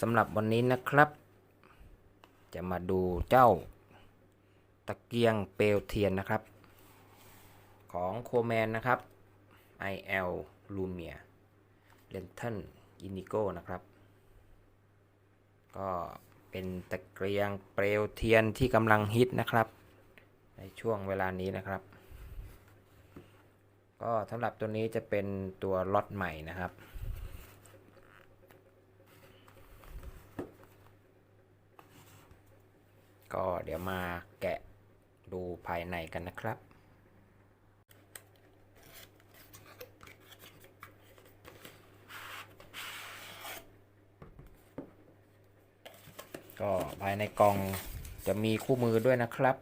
สำหรับวันนี้นะครับ จะมาดูเจ้าตะเกียงเปลวเทียนนะครับ ของโคแมนนะครับ IL Lumia Lantern Indigo นะครับ ก็เป็นตะเกียงเปลวเทียนที่กำลังฮิตนะครับ ในช่วงเวลานี้นะครับ ก็สำหรับตัวนี้จะเป็นตัวล็อตใหม่นะครับ ก็เดี๋ยวมาแกะดูภายในกันนะครับ ก็ภายในกล่องจะมีคู่มือด้วยนะครับ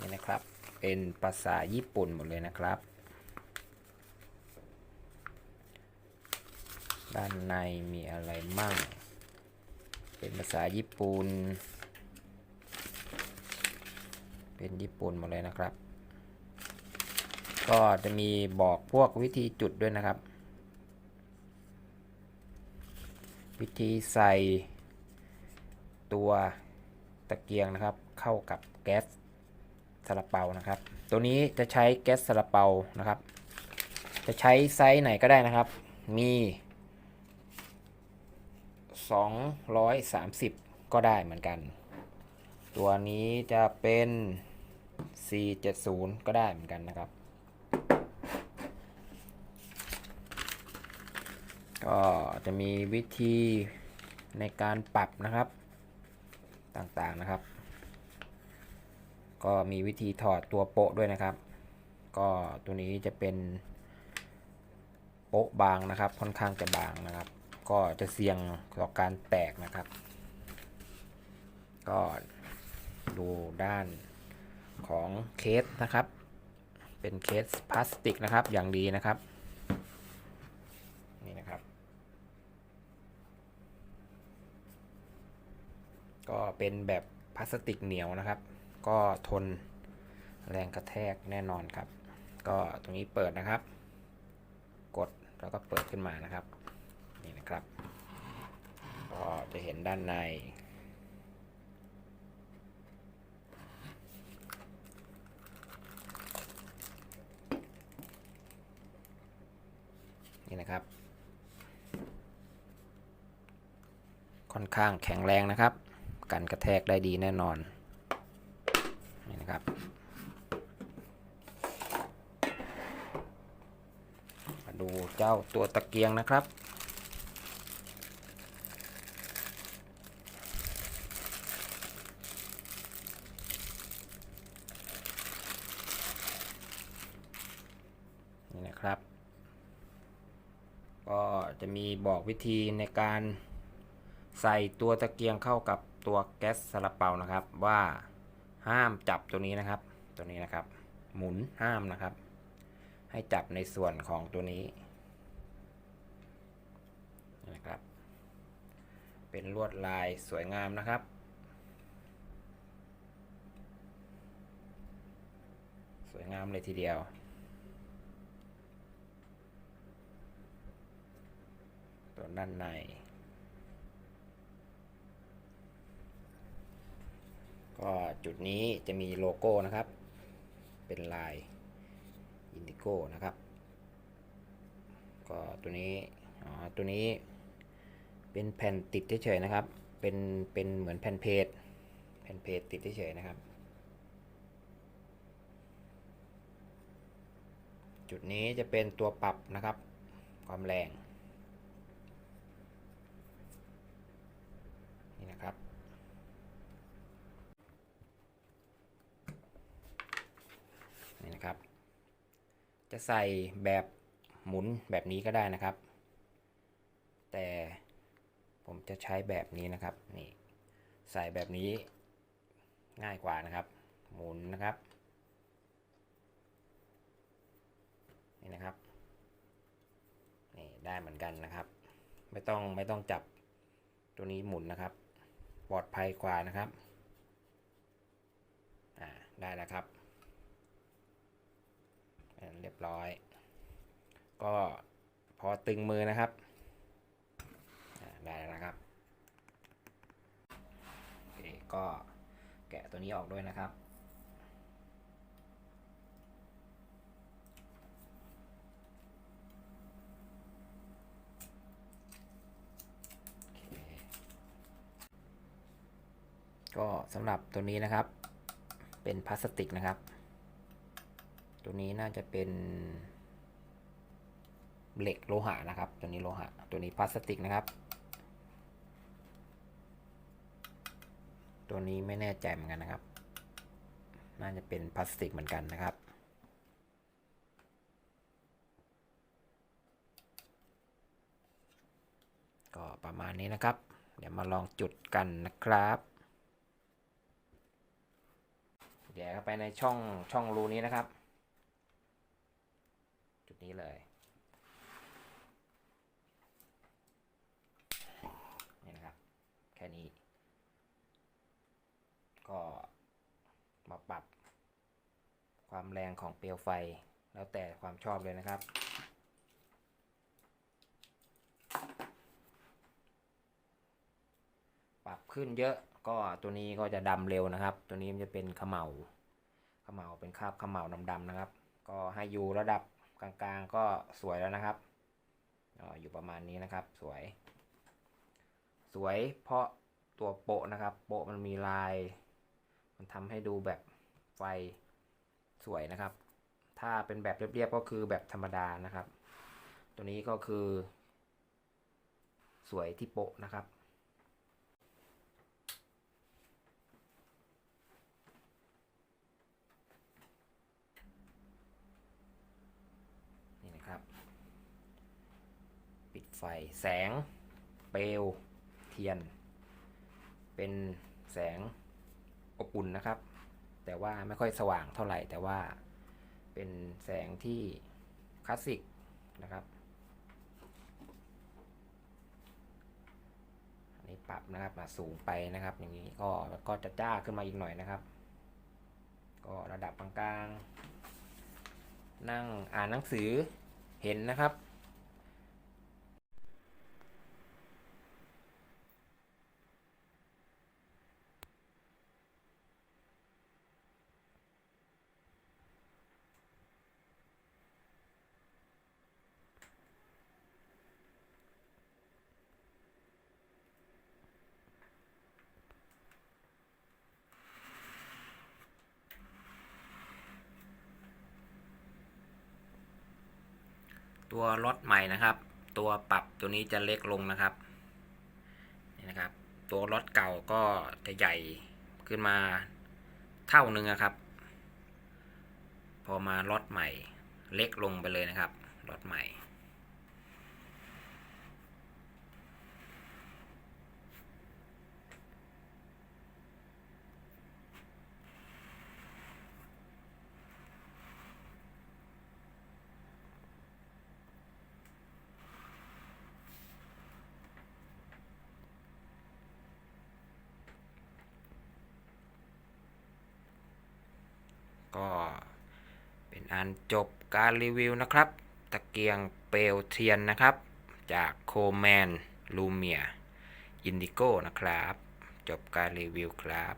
นี่นะครับ เป็นภาษาญี่ปุ่นหมดเลยนะครับ ด้านในมีอะไรมั่ง เป็นภาษาญี่ปุ่น เป็นญี่ปุ่นหมดเลยนะครับ ก็จะมีบอกพวกวิธีจุดด้วยนะครับ วิธีใส่ตัวตะเกียงนะครับ เข้ากับแก๊สซาลาเปานะครับ ตัวนี้จะใช้แก๊สซาลาเปานะครับ จะใช้ไซส์ไหนก็ได้นะครับ มี 230 ก็ได้เหมือนกัน ตัวนี้จะเป็น 470 ก็ได้เหมือนกันนะครับ ก็จะมีวิธีในการปรับนะครับต่างๆนะครับ ก็มีวิธีถอดตัวโปะด้วยนะครับ ก็ตัวนี้จะเป็นโปะบางนะครับ ค่อนข้างจะบางนะครับ ก็จะเสี่ยงต่อการแตกนะครับ ก็ดูด้านของเคสนะครับ เป็นเคสพลาสติกนะครับอย่างดีนะครับ นี่นะครับ ก็เป็นแบบพลาสติกเหนียวนะครับ ก็ทนแรงกระแทกแน่นอนครับ ก็ตรงนี้เปิดนะครับ กดแล้วก็เปิดขึ้นมานะครับ นี่นะครับก็จะเห็นด้านใน นี่นะครับ ค่อนข้างแข็งแรงนะครับ กันกระแทกได้ดีแน่นอน นี่นะครับมาดูเจ้าตัวตะเกียงนะครับ นี่นะครับ ก็จะ มีบอกวิธีในการใส่ตัวตะเกียงเข้ากับตัวแก๊สซาลาเปานะครับ ว่าห้ามจับตัวนี้นะครับ ตัวนี้นะครับ หมุนห้ามนะครับ ให้จับในส่วนของตัวนี้นะครับ เป็นลวดลายสวยงามนะครับ สวยงามเลยทีเดียว ตัว ด้านใน ก็จุดนี้จะมีโลโก้นะครับ เป็นลายอินดิโก้นะครับ ก็ตัวนี้ อ๋อ ตัวนี้เป็นแผ่นติดเฉยๆนะครับ เป็น เป็นเหมือนแผ่นเพจ แผ่นเพจติดเฉยๆนะครับ จุดนี้จะเป็นตัวปรับนะครับ ความแรง นี่นะครับ นี่นะครับ จะใส่แบบหมุนแบบนี้ก็ได้นะครับ แต่ผมจะใช้แบบนี้นะครับนี่ใส่แบบนี้ง่ายกว่านะครับ หมุนนะครับนี่นะครับนี่ได้เหมือนกันนะครับ ไม่ต้องไม่ต้องจับตัวนี้หมุนนะครับ ปลอดภัยกว่านะครับอ่าได้แล้วครับ เรียบร้อย ก็พอตึงมือนะครับได้แล้วนะครับโอเคก็แกะตัวนี้ออกด้วยนะครับก็สำหรับตัวนี้นะครับ เป็นพลาสติกนะครับ ตัวนี้น่าจะเป็น เหล็กโลหะนะครับ ตัวนี้โลหะ ตัวนี้พลาสติกนะครับ ตัวนี้ไม่แน่ใจเหมือนกันนะครับ น่าจะเป็นพลาสติกเหมือนกันนะครับก็ประมาณนี้นะครับ เดี๋ยวมาลองจุดกันนะครับ เดี๋ยวเข้าไปในช่องช่องรูนี้นะครับ นี้เลยนี่นะครับ แค่นี้ ก็มาปรับความแรงของเปลวไฟ แล้วแต่ความชอบเลยนะครับปรับขึ้นเยอะก็ตัวนี้ก็จะดำเร็วนะครับ ตัวนี้มันจะเป็นเขมเหลาเขมเหลาเป็นคราบเขมเหลาดำๆนะครับ ก็ให้อยู่ระดับ กลางๆก็สวยแล้วนะครับออยู่ประมาณนี้นะครับ สวย สวยเพราะตัวโปะนะครับ โปะมันมีลาย มันทำให้ดูแบบไฟสวยนะครับ ถ้าเป็นแบบเรียบๆก็คือแบบธรรมดานะครับ ตัวนี้ก็คือ สวยที่โปะนะครับ นะครับ ปิดไฟแสง เปลว เทียน เป็นแสงอบอุ่นนะครับ แต่ว่าไม่ค่อยสว่างเท่าไหร่ แต่ว่าเป็นแสงที่คลาสสิกนะครับอันนี้ปรับนะครับมาสูงไปนะครับ อย่างนี้ก็ก็จะจ้าขึ้นมาอีกหน่อยนะครับ ก็ระดับกลางๆนั่งอ่านหนังสือ เห็นนะครับ ตัวรถใหม่นะครับ ตัวปรับตัวนี้จะเล็กลงนะครับนี่นะครับ ตัวรถเก่าก็จะใหญ่ขึ้นมาเท่านึงนะครับ พอมารถใหม่เล็กลงไปเลยนะครับรถใหม่ ก็ เป็นอันจบการรีวิวนะครับ ตะเกียงเปลวเทียนนะครับ จากโคแมนลูเมียอินดิโก้นะครับ จบการรีวิวครับ